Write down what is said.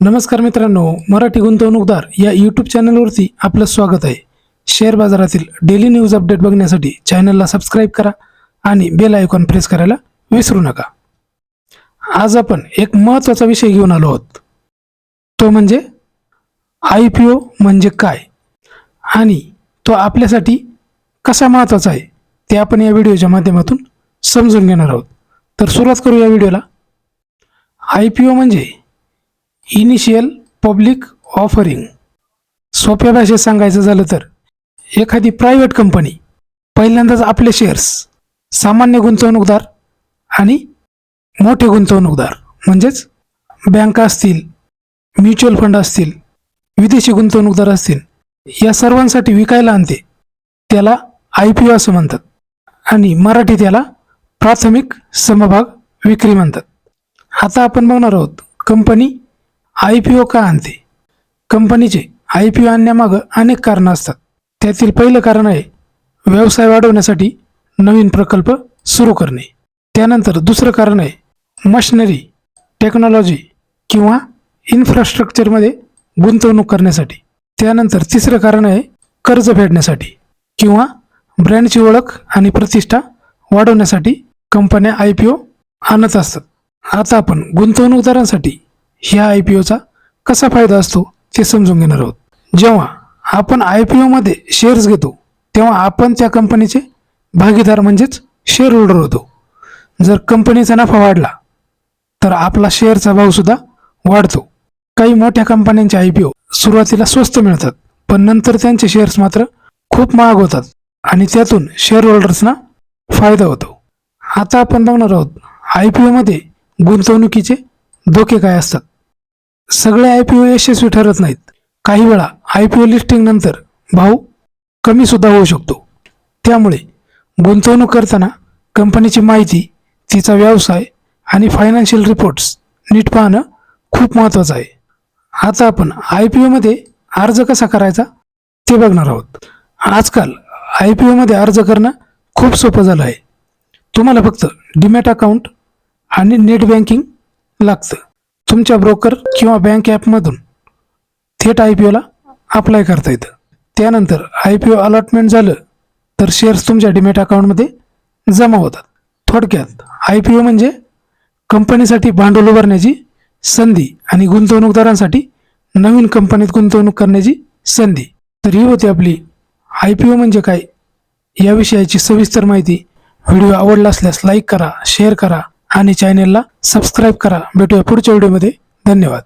नमस्कार मित्रांनो मराठी गुंतवणूकदार या यूट्यूब चॅनलवरती आपलं स्वागत आहे. शेअर बाजारातील डेली न्यूज अपडेट बघण्यासाठी चॅनलला सबस्क्राईब करा आणि बेल आयकॉन प्रेस करायला विसरू नका. आज आपण एक महत्त्वाचा विषय घेऊन आलो आहोत. तो म्हणजे आय पी ओ म्हणजे काय? आणि तो आपल्यासाठी कसा महत्त्वाचा आहे? ते आपण या व्हिडिओच्या माध्यमातून समजून घेणार आहोत. तर सुरुवात करू या व्हिडिओला आय पी ओ म्हणजे इनिशियल पब्लिक ऑफरिंग. सोप्या भाषेत सांगायचं झालं तर एखादी प्रायव्हेट कंपनी पहिल्यांदाच आपले शेअर्स सामान्य गुंतवणूकदार आणि मोठे गुंतवणूकदार म्हणजेच बँका असतील म्युच्युअल फंड असतील विदेशी गुंतवणूकदार असतील या सर्वांसाठी विकायला आणते त्याला आय पी ओ असं म्हणतात. आणि मराठी त्याला प्राथमिक समभाग विक्री म्हणतात. आता आपण बघणार आहोत कंपनी आय पी ओ का आणते? कंपनीचे आय पी ओ आणण्यामागं अनेक कारणं असतात. त्यातील पहिलं कारण आहे व्यवसाय वाढवण्यासाठी नवीन प्रकल्प सुरू करणे. त्यानंतर दुसरं कारण आहे मशिनरी टेक्नॉलॉजी किंवा इन्फ्रास्ट्रक्चरमध्ये गुंतवणूक करण्यासाठी. त्यानंतर तिसरं कारण आहे कर्ज फेडण्यासाठी किंवा ब्रँडची ओळख आणि प्रतिष्ठा वाढवण्यासाठी कंपन्या आय पी ओ आणत असतात. आता आपण गुंतवणूकदारांसाठी ह्या आय पी ओचा कसा फायदा असतो ते समजून घेणार आहोत. जेव्हा आपण आय पी ओमध्ये शेअर्स घेतो तेव्हा आपण त्या कंपनीचे भागीदार म्हणजेच शेअर होल्डर होतो. जर कंपनीचा नफा वाढला तर आपला शेअरचा भावसुद्धा वाढतो. काही मोठ्या कंपन्यांचे आय पी ओ सुरुवातीला स्वस्त मिळतात पण नंतर त्यांचे शेअर्स मात्र खूप महाग होतात आणि त्यातून शेअर होल्डर्सना फायदा होतो. आता आपण बघणार आहोत आय पी ओमध्ये गुंतवणुकीचे धोके काय असतात? सगळे आय पी ओ यशस्वी ठरत नाहीत. काही वेळा आय पी ओ लिस्टिंग नंतर भाव कमी सुद्धा होऊ शकतो. त्यामुळे गुंतवणूक करताना कंपनीची माहिती तिचा व्यवसाय आणि फायनान्शियल रिपोर्ट्स नीट पाहणं खूप महत्त्वाचं आहे. आता आपण आय पी ओमध्ये अर्ज कसा करायचा ते बघणार आहोत. आजकाल आय पी ओमध्ये अर्ज करणं खूप सोपं झालं आहे. तुम्हाला फक्त डीमॅट अकाउंट आणि नेट बँकिंग लागतं. तुमच्या ब्रोकर किंवा बँक ॲपमधून थेट आय पी ओला अप्लाय करता येतं. त्यानंतर आय पी ओ अलॉटमेंट झालं तर शेअर्स तुमच्या डिमॅट अकाउंटमध्ये जमा होतात. थोडक्यात आय पी ओ म्हणजे कंपनीसाठी भांडवल उभारण्याची संधी आणि गुंतवणूकदारांसाठी नवीन कंपनीत गुंतवणूक करण्याची संधी. तर ही होती आपली आय पी ओ म्हणजे काय? या विषयाची सविस्तर माहिती. व्हिडिओ आवडला असल्यास लाईक करा शेअर करा. आणि चॅनेलला सबस्क्राईब करा. भेटूया पुढच्या व्हिडिओमध्ये धन्यवाद.